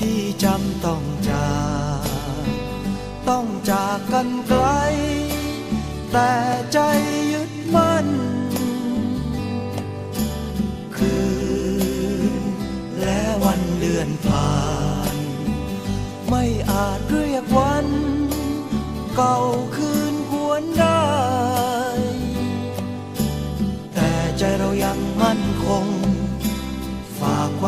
ที่จำต้องจากต้องจากกันไกล แต่ใจยึดมั่น คืนและวันเดือนผ่าน ไม่อาจเรียกวัน เก่าคืน